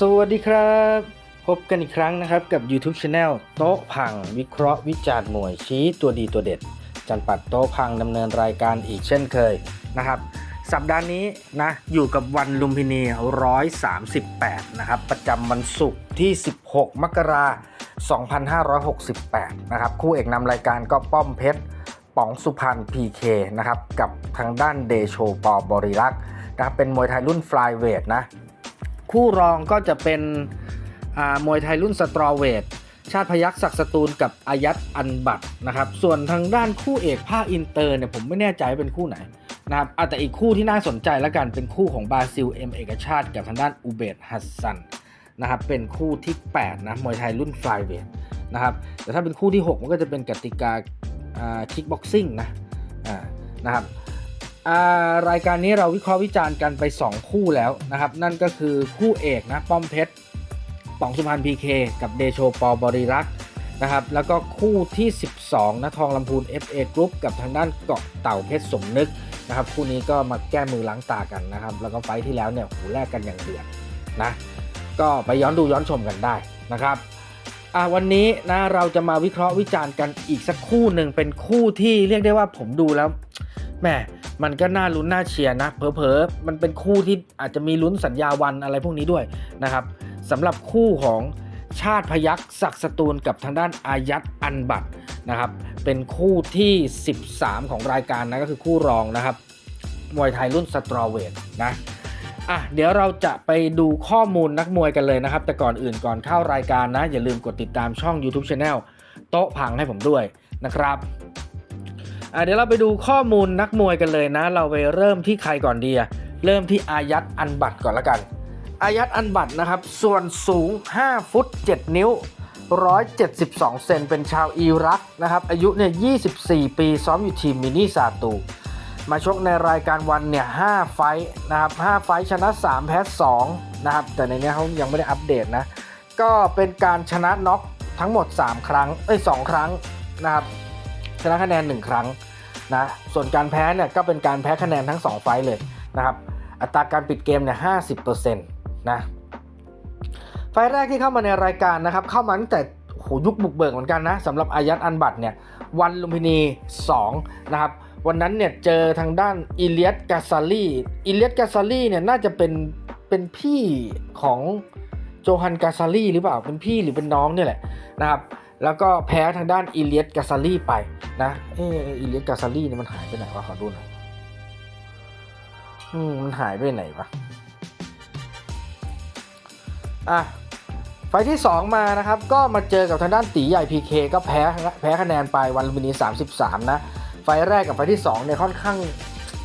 สวัสดีครับ พบกันอีกครั้งนะครับกับ YouTube Channel โต๊ะพังวิเคราะห์วิจารณ์มวยชี้ตัวดีตัวเด็ด จันปัดโต๊ะพังดำเนินรายการอีกเช่นเคยนะครับ สัปดาห์นี้นะอยู่กับวันลุมพินี 138 นะครับ ประจำวันศุกร์ที่ 16 มกราคม2568 นะครับ คู่เอกนำรายการก็ป้อมเพชรป๋องสุพรรณ PK นะครับกับทางด้านเดโชปอบริรักษ์นะครับเป็นมวยไทยรุ่นฟลายเวทนะ คู่รองก็จะเป็นมวยไทยรุ่นสตรอเวทชาติพยักษ์ศักสตูลกับอายัดอันบัตนะครับ ส่วนทางด้านคู่เอกภาคอินเตอร์เนี่ยผมไม่แน่ใจเป็นคู่ไหนนะครับอะแต่อีกคู่ที่น่าสนใจแล้วกันเป็นคู่ของบราซิลเอ็มเอกชาติกับทางด้านอุเบดฮัสซันนะครับเป็นคู่ที่ 8 นะมวยไทยรุ่นฟลายเวทนะครับแต่ถ้าเป็นคู่ที่ 6 มันก็จะเป็นกติกาคิกบ็อกซิ่งนะอ่านะครับารายการนี้เราวิเคราะห์วิจารณ์กันไป 2 คู่แล้วนะครับ นั่นก็คือคู่เอกนะป้อมเพชรป๋องสุพรรณพีเคกับเดโชปอบริรักษ์นะครับ แล้วก็คู่ที่ 12นะทองลำพูน FA Group กับทางด้านเกาะเต่าเพชรสมนึกนะครับคู่นี้ก็มาแก้มือล้างตากันนะครับ แล้วก็ไฟที่แล้วเนี่ยหูแลกกันอย่างเดือดนะก็ไปย้อนดูย้อนชมกันได้นะครับอะวันนี้นะเราจะมาวิเคราะห์วิจารณ์กันอีกสักคู่หนึ่งเป็นคู่ที่เรียกได้ว่าผมดูแล้วแหม มันก็น่าลุ้นน่าเชียร์นะเผลอๆมันเป็นคู่ที่อาจจะมีลุ้นสัญญาวันอะไรพวกนี้ด้วยนะครับสำหรับคู่ของชาติพยักษ์ศักดิ์สตูลกับทางด้านอายัดอันบัตนะครับ เป็นคู่ที่ 13 ของรายการนะก็คือคู่รองนะครับมวยไทยรุ่นสตรอเวทนะอะเดี๋ยวเราจะไปดูข้อมูลนักมวยกันเลยนะครับ แต่ก่อนอื่นก่อนเข้ารายการนะ อย่าลืมกดติดตามช่อง YouTube Channel โต๊ะพังให้ผมด้วยนะครับ เดี๋ยวเราไปดูข้อมูลนักมวยกันเลยนะ เราไปเริ่มที่ใครก่อนดีอะเริ่มที่อายัดอันบัตก่อนละกัน อายัดอันบัตนะครับ ส่วนสูง 5 ฟุต 7 นิ้ว 172 เซนเป็นชาวอิรักนะครับ อายุเนี่ย 24 ปีซ้อมอยู่ทีมมินิซาตู มาชกในรายการวันเนี่ย 5 ไฟนะครับ 5 ไฟชนะ 3 แพ้2นะครับ แต่ในนี้เขายังไม่ได้อัปเดตนะ ก็เป็นการชนะน็อกทั้งหมด 3 ครั้ง เอ้ย 2 ครั้งนะครับ ชนะคะแนน 1 ครั้งนะส่วนการแพ้เนี่ยก็เป็นการแพ้คะแนนทั้ง 2 ไฟเลยนะครับอัตราการปิดเกมเนี่ย50%นต์นะไฟแรกที่เข้ามาในรายการนะครับเข้ามาตั้งแต่โหยุคบุกเบิกเหมือนกันนะสำหรับอายัดอันบัตเนี่ยวันลุมพินี2นะครับวันนั้นเนี่ยเจอทางด้านอิเลียสกาซาลีอิเลียสกาซาลีเนี่ยน่าจะเป็นเป็นพี่ของโจฮันกาซาลีหรือเปล่าเป็นพี่หรือเป็นน้องเนี่ยแหละนะครับ แล้วก็แพ้ทางด้านอิเลียสกาซาลีไปนะเอออิเลียสกาซาลีเนี่ยมันหายไปไหนวะขอดูหน่อยอืมมันหายไปไหนวะอะไฟที่ 2 มานะครับ ก็มาเจอกับทางด้านตีใหญ่ PK ก็แพ้แพ้คะแนนไปวันลุมพินี33 นะ ไฟแรกกับไฟที่2เนี่ยค่อนข้าง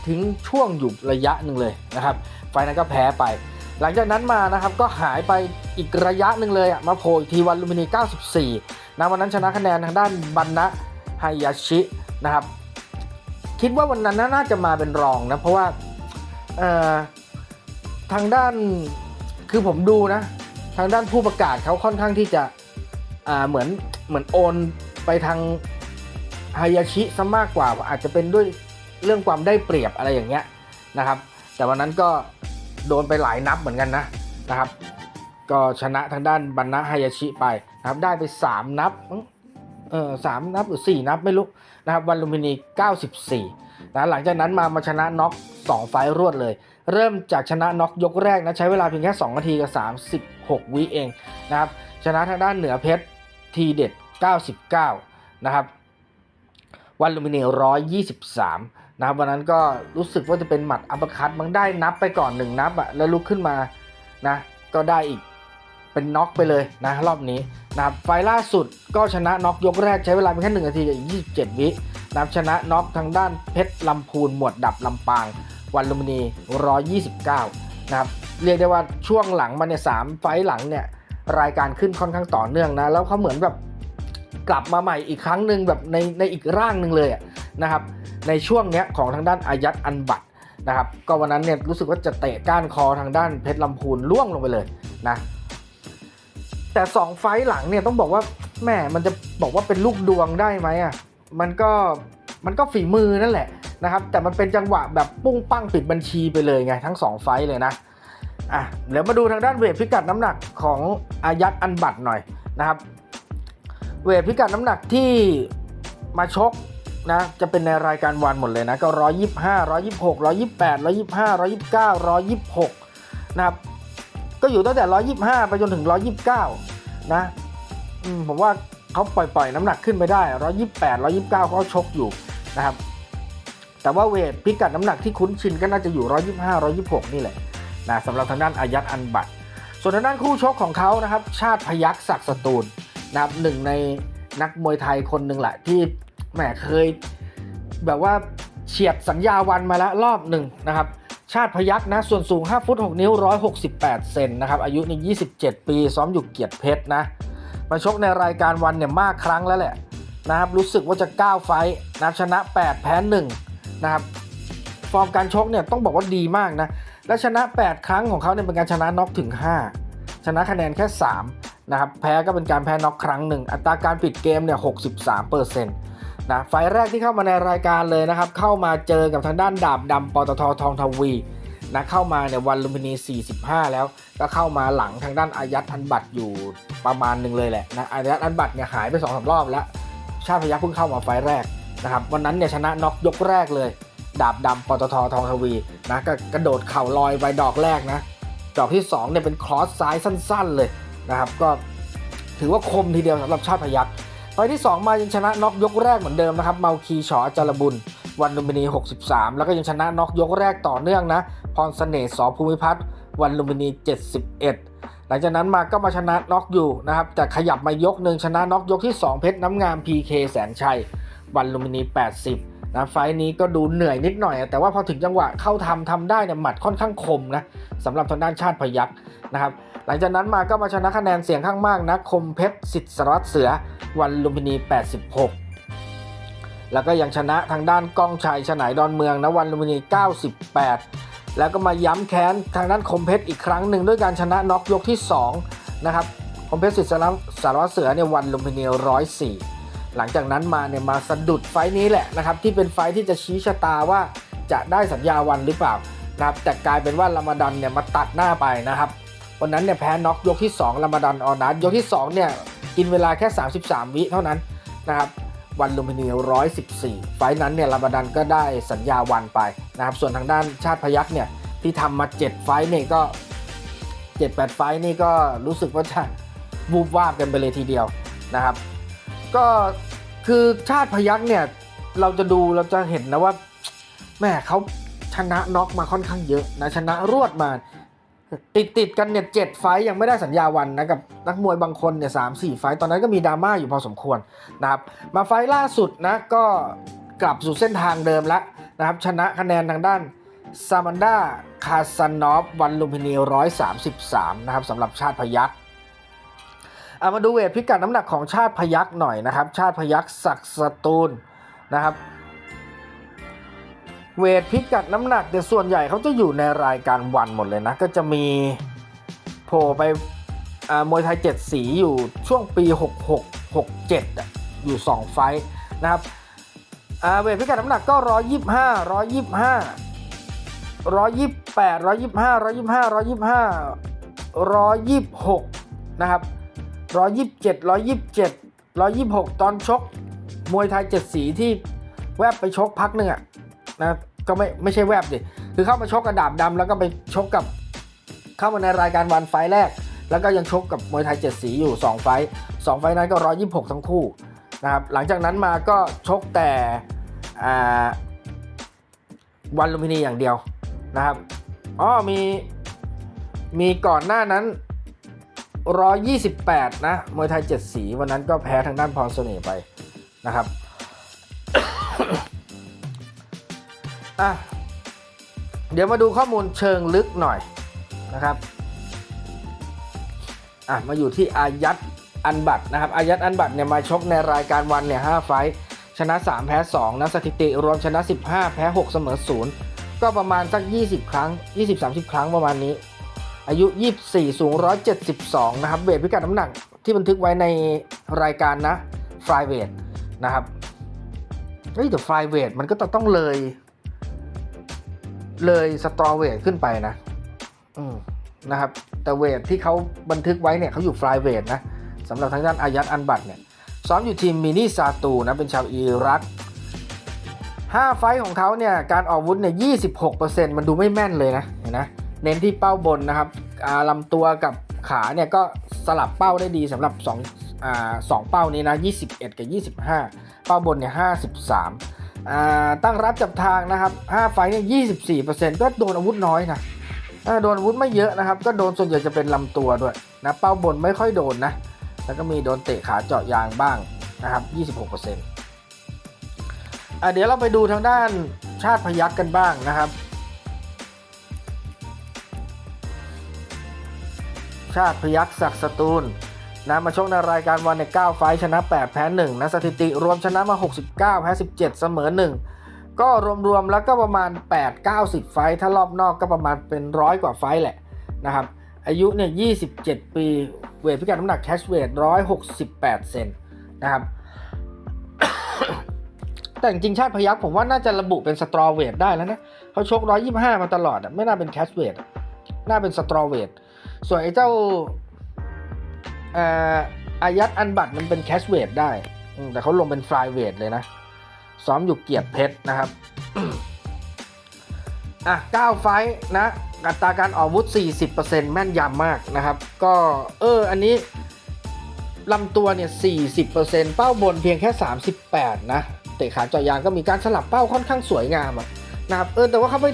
ทิ้งช่วงอยู่ระยะหนึ่งเลยนะครับ ไฟนั้นก็แพ้ไป หลังจากนั้นมานะครับก็หายไป อีกระยะหนึ่งเลยอะมาโผล่ทีวันลุมพินี 94นะวันนั้นชนะคะแนนทางด้านบันนะไฮยาชินะครับ คิดว่าวันนั้นน่าจะมาเป็นรองนะ เพราะว่าทางด้านคือผมดูนะ ทางด้านผู้ประกาศเขาค่อนข้างที่จะเหมือนเหมือนโอนไปทางฮายาชิซะมากกว่าอาจจะเป็นด้วยเรื่องความได้เปรียบอะไรอย่างเงี้ยนะครับ แต่วันนั้นก็โดนไปหลายนับเหมือนกันนะนะครับ ก็ชนะทางด้านบันนะฮายาชิไปนะครับได้ไป 3 นับเออสามนับหรือ4นับไม่รู้นะครับวันลุมพินี 94นะหลังจากนั้นมามาชนะน็อก2ไฟรวดเลย เริ่มจากชนะน็อกยกแรกนะใช้เวลาเพียงแค่2นาทีกับ36 วิเองนะครับชนะทางด้านเหนือเพชรทีเด็ด 99 นะครับวันลูมิเนี 123 นะครับวันนั้นก็รู้สึกว่าจะเป็นหมัดอัปคัตมันได้นับไปก่อน 1 นับอะแล้วลุกขึ้นมานะก็ได้อีก เป็นน็อกไปเลยนะรอบนี้นะครับไฟล่าสุดก็ชนะน็อกยกแรกใช้เวลาเพียงแค่1นาทีกับอีก27วินนับชนะน็อกทางด้านเพชรลำพูนหมวดดับลำปาง วันลุมพินี 129 นะครับ เรียกได้ว่าช่วงหลังมาเนี่ยสามไฟหลังเนี่ย รายการขึ้นค่อนข้างต่อเนื่องนะ แล้วเขาเหมือนแบบกลับมาใหม่อีกครั้งหนึ่งแบบในในอีกร่างหนึ่งเลยนะครับ ในช่วงเนี้ยของทางด้านอายัดอันบัตนะครับ ก็วันนั้นเนี่ยรู้สึกว่าจะเตะก้านคอทางด้านเพชรลำพูนล่วงลงไปเลยนะ แต่สองไฟล์หลังเนี่ยต้องบอกว่าแม่มันจะบอกว่าเป็นลูกดวงได้ไหมอะมันก็มันก็ฝีมือนั่นแหละนะครับ แต่มันเป็นจังหวะแบบปุ้งปั้งปิดบัญชีไปเลยไง ทั้งสองไฟล์เลยนะอะเดี๋ยวมาดูทางด้านเวทพิกัดน้ำหนักของอายัดอันบัตหน่อยนะครับ เวทพิกัดน้ำหนักที่มาชกนะจะเป็นในรายการวันหมดเลยนะก็125 126 128 125 129 126นะครับ ก็อยู่ตั้งแต่ 125 ไปจนถึง 129 นะมผมว่าเขาปล่อยๆ น้ำหนักขึ้นไปได้ 128 129เขาชกอยู่นะครับ แต่ว่าเวทพิกัดน้ำหนักที่คุ้นชินก็น่าจะอยู่ 125 126 นี่แหละนะสำหรับทางด้านอายัดอันบัตส่วนทางด้านคู่ชกของเขานะครับ ชาติพยักษ์ศักดิ์สตูลนะครับหนึ่งในนักมวยไทยคนหนึ่งแหละที่แหมเคยแบบว่าเฉียดสัญญาวันมาแล้วรอบหนึ่งนะครับ ชาติพยักนะส่วนสูง 5 ฟุต 6 นิ้ว 168 เซนนะครับอายุนี่ 27 ปี ซ้อมอยู่เกียรติเพชรนะมาชกในรายการวันเนี่ยมากครั้งแล้วแหละนะครับรู้สึกว่าจะ 9 ไฟนะชนะ 8 แพ้1นะครับฟอร์มการชกเนี่ยต้องบอกว่าดีมากนะและชนะ 8 ครั้งของเขาเนี่ยเป็นการชนะน็อกถึง 5 ชนะคะแนนแค่ 3นะครับแพ้ก็เป็นการแพ้น็อกครั้งหนึ่งอัตราการปิดเกมเนี่ย 63เปอร์เซ็นต์ นะไฟแรกที่เข้ามาในรายการเลยนะครับ เข้ามาเจอกับทางด้านดาบดำปตททองทวีนะเข้ามาเนี่ยวันลุมพินี 45 แล้ว ก็เข้ามาหลังทางด้านอายัดอันบัตอยู่ประมาณหนึ่งเลยแหละนะอายัดอันบัตเนี่ยหายไป2อสรอบแล้ว ชาติพยัคฆ์เพิ่งเข้ามาไฟแรกนะครับวันนั้นเนี่ยชนะน็อกยกแรกเลย ดาบดำปตททองทวีนะก็กระโดดเข่าลอยไปดอกแรกนะดอกที่2เนี่ยเป็นครอสซ้ายสั้น ๆเลยนะครับก็ถือว่าคมทีเดียวสำหรับชาติพยัค ฟที่ 2 มายังชนะน็อกยกแรกเหมือนเดิมนะครับเมาคีชอจารบุญวันลุมพินี 63 แล้วก็ยังชนะน็อกยกแรกต่อเนื่องนะพรเสน่ห์สอภูมิพัฒน์วันลุมพินี 71 หลังจากนั้นมาก็มาชนะน็อกอยู่นะครับแต่ขยับมายกหนึ่งชนะน็อกยกที่ 2 เพชรน้ำงาม PK แสนชัยวันลุมพินี 80 นะไฟนี้ก็ดูเหนื่อยนิดหน่อย แต่ว่าพอถึงจังหวะเข้าทำทำได้เนี่ยหมัดค่อนข้างคมนะสำหรับทางด้านชาติพยักนะครับ หลังจากนั้นมาก็มาชนะคะแนนเสียงข้างมากนะคมเพชรสิทธิ์สารวัตรเสือวันลุมพินี 86 แล้วก็ยังชนะทางด้านก้องชัยฉนายดอนเมืองนะวันลุมพินี 98 แล้วก็มาย้ำแค้นทางด้านคมเพชรอีกครั้งหนึ่งด้วยการชนะน็อกยกที่ 2 นะครับคมเพชรสิทธิ์สารวัตรเสือเนี่ยวันลุมพินี 104 หลังจากนั้นมาเนี่ยมาสะดุดไฟนี้แหละนะครับที่เป็นไฟที่จะชี้ชะตาว่าจะได้สัญญาวันหรือเปล่านะครับแต่กลายเป็นว่ารามาดันเนี่ยมาตัดหน้าไปนะครับ วันนั้นเนี่ยแพ้น็อกยกที่2รามาดันออนัทยกที่2เนี่ยกินเวลาแค่ 33 วิเท่านั้นนะครับวันลุมพินี 114 ไฟนั้นเนี่ยรามาดันก็ได้สัญญาวันไปนะครับ ส่วนทางด้านชาติพยัคฆ์เนี่ยที่ทำมา 7 ไฟเนี่ยก็ 7-8 ไฟนี่ก็รู้สึกว่าจะวูบวาบกันไปเลยทีเดียวนะครับ ก็คือชาติพยักเนี่ยเราจะดูเราจะเห็นนะว่าแม่เขาชนะน็อกมาค่อนข้างเยอะนะชนะรวดมา ติดติดกันเนี่ยเจ็ดไฟยังไม่ได้สัญญาวันนะกับนักมวยบางคนเนี่ยสามสี่ไฟตอนนั้นก็มีดราม่าอยู่พอสมควรนะครับมาไฟล่าสุดนะก็กลับสู่เส้นทางเดิมแล้วนะครับชนะคะแนนทางด้านซามันดาคาซานอฟวันลุมพินีร้อยสามสิบสามนะครับสำหรับชาติพยักเอามาดูเวทพิกัดน้ำหนักของชาติพยักหน่อยนะครับ ชาติพยักศักสตูลนะครับ เวทพิกัดน้ำหนักแต่ส่วนใหญ่เขาจะอยู่ในรายการวันหมดเลยนะ ก็จะมีโผล่ไปอ่ามวยไทย 7 สีอยู่ช่วงปี 66 67อะอยู่ 2 ไฟท์นะครับอ่าเวทพิกัดน้ำหนักก็ 125 125 128 125 125 125 126 นะครับ 127 127 126 ตอนชก มวยไทยเจ็ดสีที่แวบไปชกพักหนึ่งอะนะ ก็ไม่ไม่ใช่แวบดิคือเข้ามาชกกระดาบดำแล้วก็ไปชกกับเข้ามาในรายการวันไฟแรก แล้วก็ยังชกกับมวยไทยเจ็ดสีอยู่ 2 ไฟล์สองไฟนั้นก็126ทั้งคู่นะครับหลังจากนั้นมาก็ชกแต่วันลุมพินีอย่างเดียวนะครับอ๋อมีมีก่อนหน้านั้น 128 นะมวยไทย 7 สี วันนั้นก็แพ้ทางด้านพรเสน่ห์ไปนะครับ อะเดี๋ยวมาดูข้อมูลเชิงลึกหน่อยนะครับอะมาอยู่ที่อายัดอันบัตนะครับอายัดอันบัตเนี่ยมาชกในรายการวันเนี่ย5ไฟชนะ 3 แพ้ 2 นะสถิติรวมชนะ 15 แพ้ 6 เสมอ 0 ก็ประมาณสัก 20 ครั้ง 20-30 ครั้งประมาณนี้ อายุ 24 สูง 172 นะครับ เวทพิกัดน้ำหนักที่บันทึกไว้ในรายการนะฟลายเวทนะครับเฮ้ยแต่ฟลายเวทมันก็ต้องเลย เลยสตรอเวทขึ้นไปนะอืมนะครับ แต่เวทที่เขาบันทึกไว้เนี่ยเขาอยู่ฟลายเวทนะสำหรับทางด้านอายัดอันบัตเนี่ยซ้อมอยู่ทีมมินิซาตูนะเป็นชาวอิรัก5ไฟท์ของเขาเนี่ยการออกอาวุธเนี่ย 26%มันดูไม่แม่นเลยนะเห็นนะเน้นที่เป้าบนนะครับอ่าลำตัวกับขาเนี่ยก็สลับเป้าได้ดีสำหรับ2อ่าสองเป้านี้นะ 21 กับ 25 เป้าบนเนี่ย 53อ่า ตั้งรับจับทางนะครับ 5 ไฟเนี่ย24%ก็โดนอาวุธน้อยนะอ่าโดนอาวุธไม่เยอะนะครับ ก็โดนส่วนใหญ่จะเป็นลำตัวด้วยนะเป้าบนไม่ค่อยโดนนะ แล้วก็มีโดนเตะขาเจาะยางบ้างนะครับ26%อะเดี๋ยวเราไปดูทางด้านชาติพยักกันบ้างนะครับ ชาติพยักศักดิ์สตูล นะมาชกในรายการวันใน9ไฟชนะ 8 แพ้ 1 นะสถิติรวมชนะมา 69 แพ้ 17 เสมอ 1 ก็รวมๆแล้วก็ประมาณ 8 90 ไฟถ้ารอบนอกก็ประมาณเป็นร้อยกว่าไฟแหละนะครับ อายุเนี่ย 27 ปี เวทพิกัดน้ำหนักแคชเวท 168 เซนนะครับ แต่จริงชาติพยักผมว่าน่าจะระบุเป็นสตรอเวทได้แล้วนะเขาชก 125 มาตลอดอะไม่น่าเป็นแคชเวทน่าเป็นสตรอเวทส่วนไอ้เจ้า อ่ออายัดอันบัตมันเป็นแคชเวทได้ แต่เขาลงเป็นฟลายเวทเลยนะ ซ้อมอยู่เกียรติเพชรนะครับ อะ9ไฟนะอัตราการออกอาวุธ 40%แม่นยำมากนะครับ ก็เออ อันนี้ลำตัวเนี่ย 40%เป้าบนเพียงแค่ 38 นะ เตะขาเจาะยางก็มีการสลับเป้าค่อนข้างสวยงามอะนะครับ เออ แต่ว่าเขาไป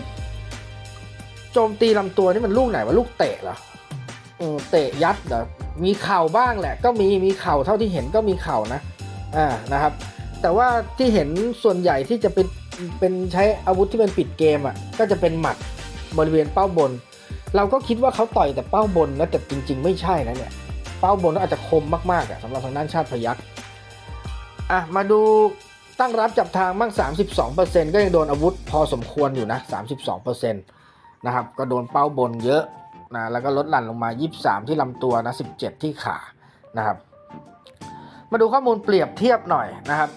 โจมตีลำตัวนี่มันลูกไหนวะลูกเตะเหรออืมเตะยัดเหรอ มีเข่าบ้างแหละ ก็มีมีเข่าเท่าที่เห็นก็มีเข่านะอ่านะครับ แต่ว่าที่เห็นส่วนใหญ่ที่จะเป็นเป็นใช้อาวุธที่เป็นปิดเกมอะก็จะเป็นหมัดบริเวณเป้าบน เราก็คิดว่าเขาต่อยแต่เป้าบนนะแต่จริง ๆ ไม่ใช่นะเนี่ยเป้าบนก็อาจจะคมมากๆอะสำหรับทางด้านชาติพยักอะมาดูตั้งรับจับทางบ้าง32%ก็ยังโดนอาวุธพอสมควรอยู่นะ32%นะครับก็โดนเป้าบนเยอะ นะแล้วก็ลดหลั่นลงมา 23 ที่ลำตัวนะ17 ที่ขานะครับ มาดูข้อมูลเปรียบเทียบหน่อยนะครับ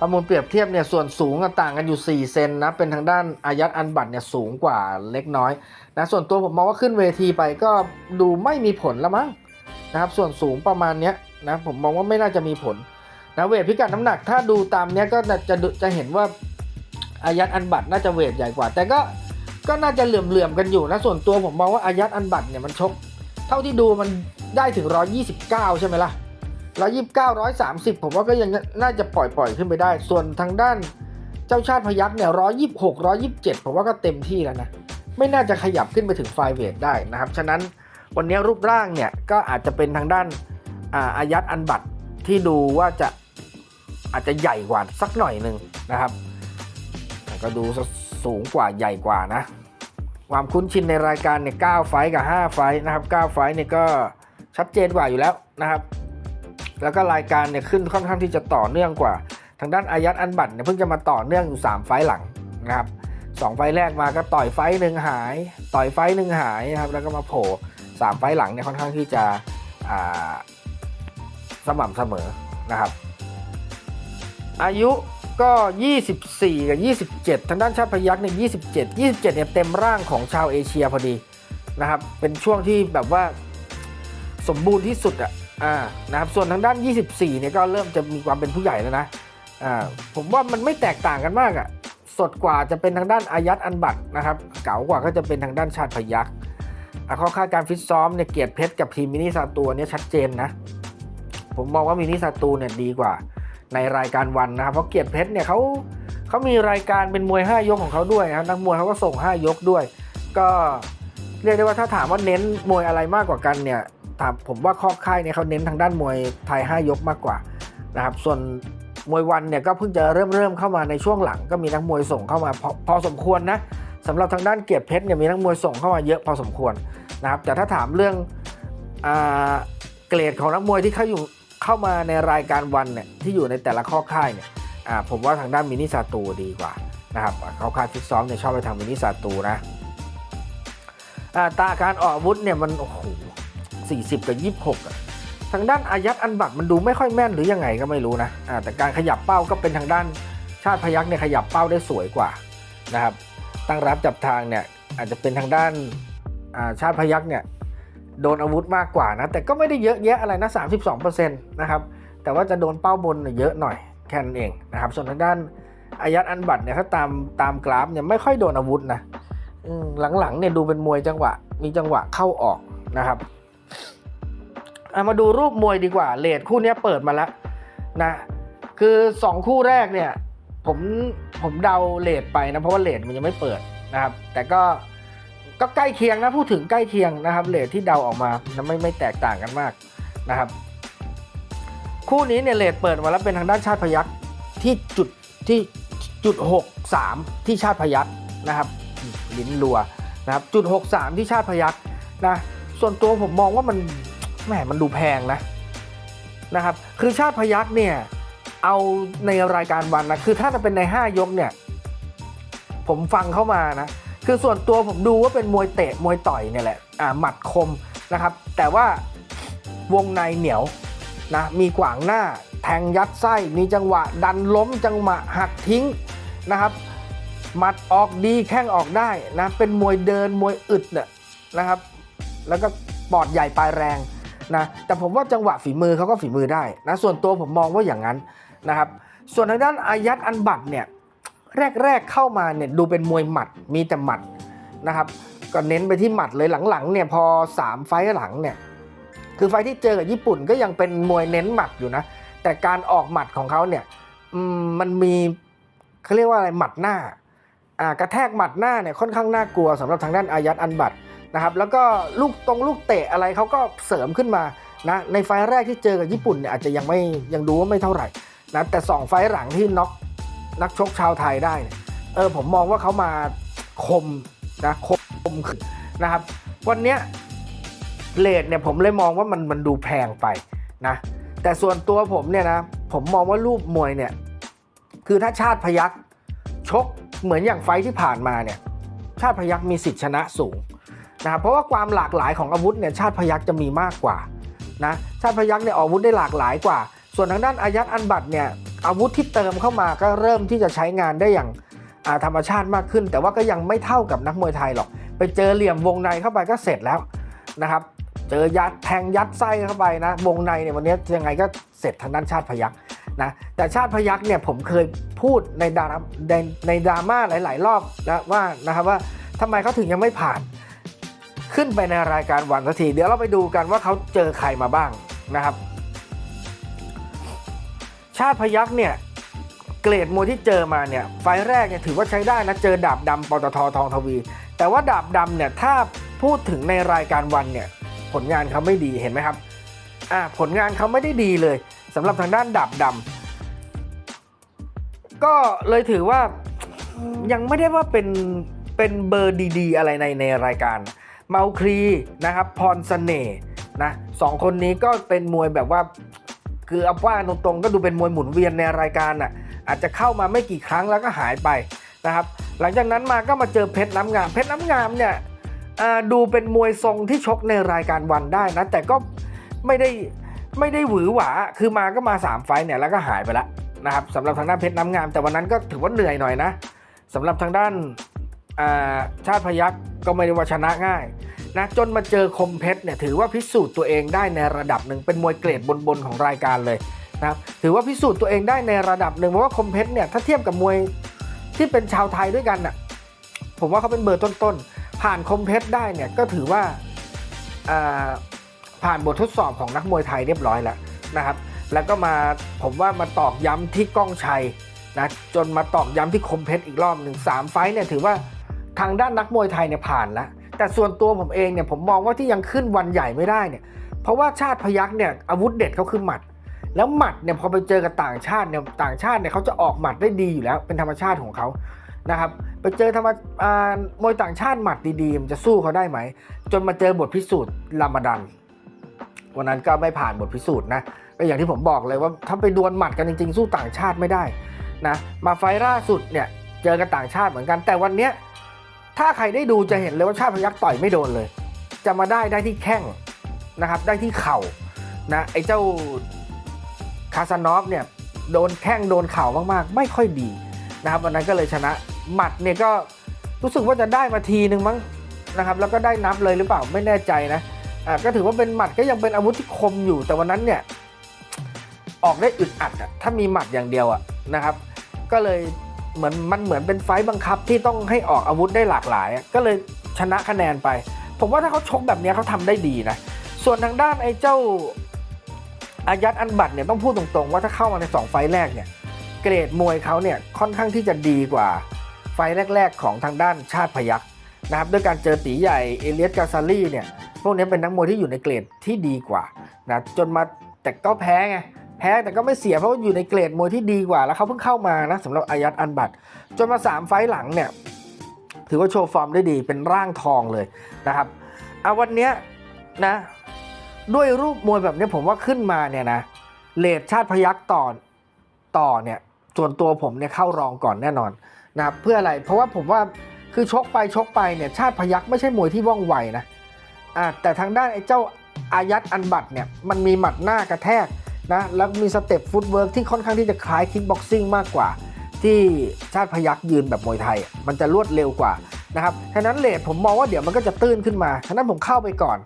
ข้อมูลเปรียบเทียบเนี่ยส่วนสูงต่างกันอยู่ 4 เซนนะเป็นทางด้านอายัดอันบัตเนี่ยสูงกว่าเล็กน้อยนะส่วนตัวผมมองว่าขึ้นเวทีไปก็ดูไม่มีผลละมั้งนะครับ ส่วนสูงประมาณเนี้ยนะผมมองว่าไม่น่าจะมีผล นะเวทพิกัดน้ำหนักถ้าดูตามเนี้ยก็จะจะเห็นว่าอายัดอันบัตน่าจะเวทใหญ่กว่า แต่ก็ก็น่าจะเหลื่อมๆกันอยู่นะส่วนตัวผมมองว่าอายัดอันบัตเนี่ยมันชก เท่าที่ดูมันได้ถึง 129 ใช่ไหมล่ะ 129 130 ผมว่าก็ยังน่าจะปล่อยปล่อยๆขึ้นไปได้ ส่วนทางด้านเจ้าชาติพยักเนี่ย 126 127 ผมว่าก็เต็มที่แล้วนะ ไม่น่าจะขยับขึ้นไปถึงไฟเวทได้นะครับ ฉะนั้นวันนี้รูปร่างเนี่ยก็อาจจะเป็นทางด้านอาอายัดอันบัตที่ดูว่าจะ อาจจะใหญ่กว่าสักหน่อยหนึ่งนะครับ แต่ก็ดูสูงกว่าใหญ่กว่านะ ความคุ้นชินในรายการเนี่ย9ไฟกับ 5 ไฟนะครับ9ไฟเนี่ยก็ชัดเจนกว่าอยู่แล้วนะครับ แล้วก็รายการเนี่ยขึ้นค่อนข้างที่จะต่อเนื่องกว่า ทางด้านอายัดอันบัตเนี่ยเพิ่งจะมาต่อเนื่องอยู่ 3 ไฟหลังนะครับสองไฟแรกมาก็ต่อยไฟหนึ่งหาย ต่อยไฟหนึ่งหายนะครับแล้วก็มาโผล่สามไฟหลังเนี่ยค่อนข้างที่จะสม่ำเสมอนะครับ อายุก็ 24 กับ 27 ทางด้านชาติพยักเนี่ย27 27เนี่ยเต็มร่างของชาวเอเชียพอดีนะครับ เป็นช่วงที่แบบว่าสมบูรณ์ที่สุดอะอ่านะครับ ส่วนทางด้าน 24 เนี่ยก็เริ่มจะมีความเป็นผู้ใหญ่แล้วนะอ่าผมว่ามันไม่แตกต่างกันมากอะ สดกว่าจะเป็นทางด้านอายัดอันบัตนะครับ เก๋ากว่าก็จะเป็นทางด้านชาติพยักอะข้อคาดการฟิตซ้อมเนี่ยเกียรติเพชรกับทีมมินิซาตัวเนี่ยชัดเจนนะ ผมมองว่ามินิซาตูเนี่ยดีกว่า ในรายการวันนะครับเพราะเกียรติเพชรเนี่ยเขาเขามีรายการเป็นมวย 5 ยกของเขาด้วยนะครับนักมวยเขาก็ส่ง 5 ยกด้วย ก็เรียกได้ว่าถ้าถามว่าเน้นมวยอะไรมากกว่ากันเนี่ยถามผมว่าครอบค่ายเนี่ยเขาเน้นทางด้านมวยไทย 5 ยกมากกว่านะครับส่วนมวยวันเนี่ยก็เพิ่งจะเริ่มเริ่มเข้ามาในช่วงหลังก็มีนักมวยส่งเข้ามาพอพอสมควรนะสำหรับทางด้านเกียรติเพชรเนี่ยมีนักมวยส่งเข้ามาเยอะพอสมควรนะครับแต่ถ้าถามเรื่องอเกรดของนักมวยที่เขาอยู่ เข้ามาในรายการวันเนี่ยที่อยู่ในแต่ละข้อค่ายเนี่ยอ่าผมว่าทางด้านมินิซาตูดีกว่านะครับเขาค่ายฟิตซ้อมเนี่ยชอบไปทางมินิซาตูนะอ่าตาการออกอาวุธเนี่ยมันโอ้โหสี่สิบกับยี่สิบหกอะทางด้านอายัดอันบัตมันดูไม่ค่อยแม่นหรือยังไงก็ไม่รู้นะอ่าแต่การขยับเป้าก็เป็นทางด้านชาติพยักเนี่ยขยับเป้าได้สวยกว่านะครับตั้งรับจับทางเนี่ยอาจจะเป็นทางด้านอ่าชาติพยักเนี่ย โดนอาวุธมากกว่านะ แต่ก็ไม่ได้เยอะแยะอะไรนะ 32%นะครับ แต่ว่าจะโดนเป้าบนเนี่ยเยอะหน่อยแค่นั้นเองนะครับ ส่วนทางด้านอายัดอันบัตเนี่ยถ้าตามตามกราฟเนี่ยไม่ค่อยโดนอาวุธนะหลังๆเนี่ยดูเป็นมวยจังหวะ มีจังหวะเข้าออกนะครับมาดูรูปมวยดีกว่าเลดคู่นี้เปิดมาแล้วนะคือสองคู่แรกเนี่ยผมผมเดาเลทไปนะเพราะว่าเลทมันยังไม่เปิดนะครับ แต่ก็ ก็ใกล้เคียงนะพูดถึงใกล้เคียงนะครับเลทที่เดาออกมาไม่ไม่แตกต่างกันมากนะครับ คู่นี้เนี่ยเลทเปิดมาแล้วเป็นทางด้านชาติพยักที่จุดที่จุดหกสามที่ชาติพยักนะครับ ลิ้นรัวนะครับจุดหกสามที่ชาติพยักนะส่วนตัวผมมองว่ามันแหมมันดูแพงนะนะครับคือชาติพยักเนี่ยเอาในรายการวันนะคือถ้าจะเป็นใน 5 ยกเนี่ย ผมฟังเข้ามานะ คือส่วนตัวผมดูว่าเป็นมวยเตะมวยต่อยเนี่ยแหละอ่าหมัดคมนะครับ แต่ว่าวงในเหนียวนะมีขวางหน้าแทงยัดไส้มีจังหวะ ดันล้มจังหวะหักทิ้งนะครับหมัดออกดีแข้งออกได้นะเป็นมวยเดินมวยอึดเนี่ยนะครับ แล้วก็ปอดใหญ่ปลายแรงนะแต่ผมว่าจังหวะฝีมือเขาก็ฝีมือได้นะส่วนตัวผมมองว่าอย่างนั้นนะครับ ส่วนทางด้านอายัดอันบัตเนี่ย แรกๆเข้ามาเนี่ยดูเป็นมวยหมัดมีแต่หมัดนะครับก็เน้นไปที่หมัดเลยหลังๆเนี่ยพอ 3 ไฟหลังเนี่ยคือไฟที่เจอกับญี่ปุ่นก็ยังเป็นมวยเน้นหมัดอยู่นะ แต่การออกหมัดของเขาเนี่ยมันมีเขาเรียกว่าอะไรหมัดหน้าอ่ากระแทกหมัดหน้าเนี่ยค่อนข้างน่ากลัวสำหรับทางด้านอายัดอันบัตนะครับแล้วก็ลูกตรงลูกเตะอะไรเขาก็เสริมขึ้นมานะในไฟแรกที่เจอกับญี่ปุ่นเนี่ยอาจจะยังไม่ยังดูว่าไม่เท่าไหร่นะแต่สองไฟหลังที่น็อก นักชกชาวไทยได้เนี่ยเออผมมองว่าเขามาคมนะคมคมขึ้นนะครับ วันเนี้ยเลทเนี่ยผมเลยมองว่ามันมันดูแพงไปนะแต่ส่วนตัวผมเนี่ยนะผมมองว่ารูปมวยเนี่ยคือถ้าชาติพยักชกเหมือนอย่างไฟที่ผ่านมาเนี่ยชาติพยักมีสิทธิชนะสูงนะครับเพราะว่าความหลากหลายของอาวุธเนี่ยชาติพยักจะมีมากกว่านะชาติพยักเนี่ยออกอาวุธได้หลากหลายกว่า ส่วนทางด้านอายัดอันบัตเนี่ย อาวุธที่เติมเข้ามาก็เริ่มที่จะใช้งานได้อย่างาธรรมชาติมากขึ้น แต่ว่าก็ยังไม่เท่ากับนักมวยไทยหรอก ไปเจอเหลี่ยมวงในเข้าไปก็เสร็จแล้วนะครับ เจอยัดแทงยัดไส้เข้าไปนะ วงในเนี่ยวันนี้ยังไงก็เสร็จทางด้านชาติพยักนะแต่ชาติพยักเนี่ยผมเคยพูดในดาราในในดราม่าหลาย ๆ รอบแล้วว่านะครับว่าทำไมเขาถึงยังไม่ผ่าน ขึ้นไปในรายการวันสักทีเดี๋ยวเราไปดูกันว่าเขาเจอใครมาบ้างนะครับ ชาติพยักเนี่ยเกรดมวยที่เจอมาเนี่ยไฟแรกเนี่ยถือว่าใช้ได้นะเจอดาบดำปตททองทวี แต่ว่าดาบดำเนี่ยถ้าพูดถึงในรายการวันเนี่ยผลงานเขาไม่ดีเห็นไหมครับอ่าผลงานเขาไม่ได้ดีเลยสำหรับทางด้านดาบดำก็เลยถือว่ายังไม่ได้ว่าเป็นเป็นเบอร์ดีๆ อะไรในในรายการ เมาครีนะครับพรเสน่ห์นะสองคนนี้ก็เป็นมวยแบบว่า คือเอาว่าตรงๆก็ดูเป็นมวยหมุนเวียนในรายการอะอาจจะเข้ามาไม่กี่ครั้งแล้วก็หายไปนะครับหลังจากนั้นมาก็มาเจอเพชรน้ำงามเพชรน้ำงามเนี่ยดูเป็นมวยทรงที่ชกในรายการวันได้นะแต่ก็ไม่ได้ไม่ได้หวือหวาคือมาก็มา 3 ไฟเนี่ยแล้วก็หายไปล้วนะครับสำหรับทางด้านเพชรน้ำงาม แต่วันนั้นก็ถือว่าเหนื่อยหน่อยนะสำหรับทางด้านชาติพยักก็ไม่ได้ว่าชนะง่าย นะจนมาเจอคมเพชรเนี่ยถือว่าพิสูจน์ตัวเองได้ในระดับหนึ่งเป็นมวยเกรดบนๆของรายการเลยนะครับถือว่าพิสูจน์ตัวเองได้ในระดับหนึ่งเพราะว่าคมเพชรเนี่ยถ้าเทียบกับมวยที่เป็นชาวไทยด้วยกันน่ะผมว่าเขาเป็นเบอร์ต้นๆ ผ่านคมเพชรได้เนี่ยก็ถือว่าผ่านบททดสอบของนักมวยไทยเรียบร้อยแล้วนะครับ แล้วก็มาผมว่ามาตอกย้ำที่ก้องชัยนะจนมาตอกย้ำที่คมเพชรอีกรอบหนึ่งสามไฟเนี่ยถือว่าทางด้านนักมวยไทยเนี่ยผ่านแล้ว แต่ส่วนตัวผมเองเนี่ยผมมองว่าที่ยังขึ้นวันใหญ่ไม่ได้เนี่ย เพราะว่าชาติพยักเนี่ยอาวุธเด็ดเขาคือหมัด แล้วหมัดเนี่ยพอไปเจอกับต่างชาติเนี่ยต่างชาติเนี่ยเขาจะออกหมัดได้ดีอยู่แล้วเป็นธรรมชาติของเขานะครับไปเจอธรรมมวยต่างชาติหมัดดีๆมันจะสู้เขาได้ไหม จนมาเจอบทพิสูจน์ลามาดัน วันนั้นก็ไม่ผ่านบทพิสูจน์นะก็อย่างที่ผมบอกเลยว่าถ้าไปดวลหมัดกันจริง ๆ สู้ต่างชาติไม่ได้นะมาไฟล์ล่าสุดเนี่ยเจอกับต่างชาติเหมือนกันแต่วันเนี้ย ถ้าใครได้ดูจะเห็นเลยว่าชาติพยักต่อยไม่โดนเลย จะมาได้ได้ที่แข้งนะครับ ได้ที่เข่านะไอ้เจ้าคาซานอฟเนี่ยโดนแข้งโดนเข่ามากๆ ไม่ค่อยดีนะครับวันนั้นก็เลยชนะหมัดเนี่ยก็รู้สึกว่าจะได้มาทีนึงมั้งนะครับ แล้วก็ได้นับเลยหรือเปล่าไม่แน่ใจนะอ่าก็ถือว่าเป็นหมัดก็ยังเป็นอาวุธที่คมอยู่ แต่วันนั้นเนี่ยออกได้อึดอัดอะถ้ามีหมัดอย่างเดียวอะนะครับ ก็เลย เหมือนมันเหมือนเป็นไฟบังคับที่ต้องให้ออกอาวุธได้หลากหลาย ก็เลยชนะคะแนนไป ผมว่าถ้าเขาชกแบบนี้เขาทำได้ดีนะ ส่วนทางด้านไอ้เจ้าอายัดอันบัตเนี่ยต้องพูดตรงๆ ว่าถ้าเข้ามาใน 2 ไฟแรกเนี่ยเกรดมวยเขาเนี่ยค่อนข้างที่จะดีกว่าไฟแรก ๆ ของทางด้านชาติพยักนะครับด้วยการเจอตีใหญ่เอเลียสกาซารีเนี่ยพวกนี้เป็นนักมวยที่อยู่ในเกรดที่ดีกว่านะจนมาแต่ก็แพ้ไง พ้แต่ก็ไม่เสียเพราะว่าอยู่ในเกรดมวยที่ดีกว่า แล้วเขาเพิ่งเข้ามานะสำหรับอายัดอันบัตจนมา 3 ไฟหลังเนี่ยถือว่าโชว์ฟอร์มได้ดีเป็นร่างทองเลยนะครับเอาวันเนี้ยนะด้วยรูปมวยแบบนี้ผมว่าขึ้นมาเนี่ยนะเลดชาติพยักต่อต่อเนี่ยส่วนตัวผมเนี่ยเข้ารองก่อนแน่นอนนะครับเพื่ออะไรเพราะว่าผมว่าคือชกไปชกไปเนี่ยชาติพยักไม่ใช่มวยที่ว่องไวนะอ่าแต่ทางด้านไอ้เจ้าอายัดอันบัตเนี่ยมันมีหมัดหน้ากระแทก นะแล้วมีสเต็ปฟุตเวิร์กที่ค่อนข้างที่จะคล้ายคิกบ็อกซิ่งมากกว่า ที่ชาติพยักยืนแบบมวยไทย มันจะรวดเร็วกว่านะครับฉะนั้นเลทผมมองว่าเดี๋ยวมันก็จะตื้นขึ้นมาฉะนั้นผมเข้าไปก่อน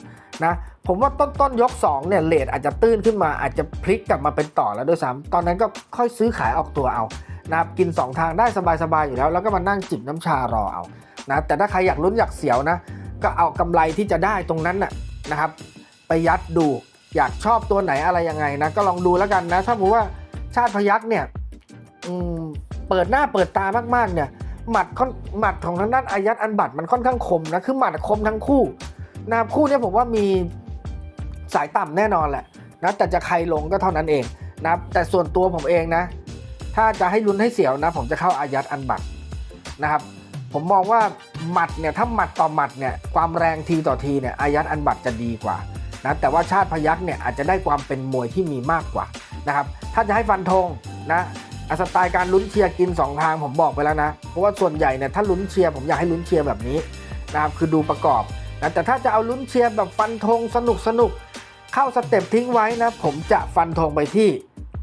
นะผมว่าต้นต้นยก2เนี่ยเลทอาจจะตื้นขึ้นมาอาจจะพลิกกลับมาเป็นต่อแล้วด้วยซ้ำตอนนั้นก็ค่อยซื้อขายออกตัวเอานะครับกิน 2 ทางได้สบายๆอยู่แล้ว แล้วก็มานั่งจิบน้ำชารอเอานะแต่ถ้าใครอยากลุ้นอยากเสียวนะ ก็เอากำไรที่จะได้ตรงนั้นน่ะนะครับไปยัดดู อยากชอบตัวไหนอะไรยังไงนะก็ลองดูแล้วกันนะถ้าผมว่าชาติพยักเนี่ยเปิดหน้าเปิดตามากๆเนี่ยหมัดค่อนหมัดของทางด้านอายัดอันบัตมันค่อนข้างคมนะคือหมัดคมทั้งคู่นะครับคู่เนี้ผมว่ามีสายต่ำแน่นอนแหละนะแต่จะใครลงก็เท่านั้นเองนะแต่ส่วนตัวผมเองนะ ถ้าจะให้ลุ้นให้เสียวนะ ผมจะเข้าอายัดอันบัตนะครับ ผมมองว่าหมัดเนี่ยถ้าหมัดต่อหมัดเนี่ยความแรงทีต่อทีเนี่ยอายัดอันบัตจะดีกว่า นะแต่ว่าชาติพยักเนี่ยอาจจะได้ความเป็นมวยที่มีมากกว่านะครับถ้าจะให้ฟันธงนะสไตล์การลุ้นเชียร์กิน 2 ทางผมบอกไปแล้วนะเพราะว่าส่วนใหญ่เนี่ยถ้าลุ้นเชียร์ผมอยากให้ลุ้นเชียร์แบบนี้นะครับคือดูประกอบนะแต่ถ้าจะเอาลุ้นเชียร์แบบฟันธงสนุกสนุกเข้าสเต็ปทิ้งไว้นะผมจะฟันธงไปที่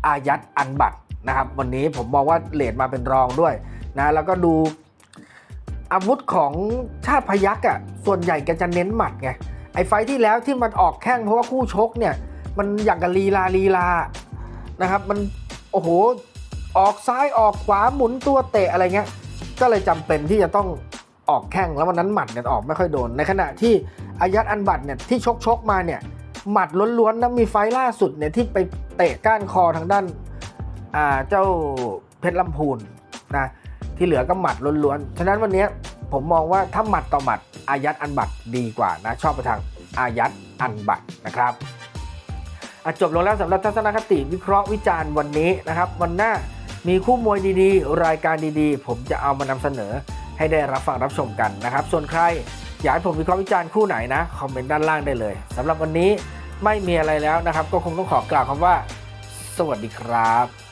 อายัดอันบัตนะครับวันนี้ผมมองว่าเลดมาเป็นรองด้วยนะแล้วก็ดูอาวุธของชาติพยักอะส่วนใหญ่แกจะเน้นหมัดไง ไอ้ไฟที่แล้วที่มันออกแข้งเพราะว่าคู่ชกเนี่ย มันอย่างกับลีลาลีลานะครับ มันโอ้โหออกซ้ายออกขวาหมุนตัวเตะอะไรเงี้ย ก็เลยจำเป็นที่จะต้องออกแข้งแล้ววันนั้นหมัดเนี่ยออกไม่ค่อยโดน ในขณะที่อายัดอันบัตเนี่ยที่ชกชกมาเนี่ยหมัดล้วนๆนะมีไฟล่าสุดเนี่ยที่ไปเตะก้านคอทางด้านอ่าเจ้าเพชรลำพูนนะที่เหลือก็หมัดล้วนๆ ฉะนั้นวันนี้ผมมองว่าถ้าหมัดต่อหมัด อายัดอันบัตรดีกว่านะชอบไปทางอายัดอันบัตรนะครับจบลงแล้วสำหรับทัศนคติวิเคราะห์วิจารณ์วันนี้นะครับ วันหน้ามีคู่มวยดีๆ รายการดีๆ ผมจะเอามานำเสนอให้ได้รับฟังรับชมกันนะครับ ส่วนใครอยากให้ผมวิเคราะห์วิจารณ์คู่ไหนนะคอมเมนต์ด้านล่างได้เลยสำหรับวันนี้ไม่มีอะไรแล้วนะครับ ก็คงต้องขอกล่าวคำว่า สวัสดีครับ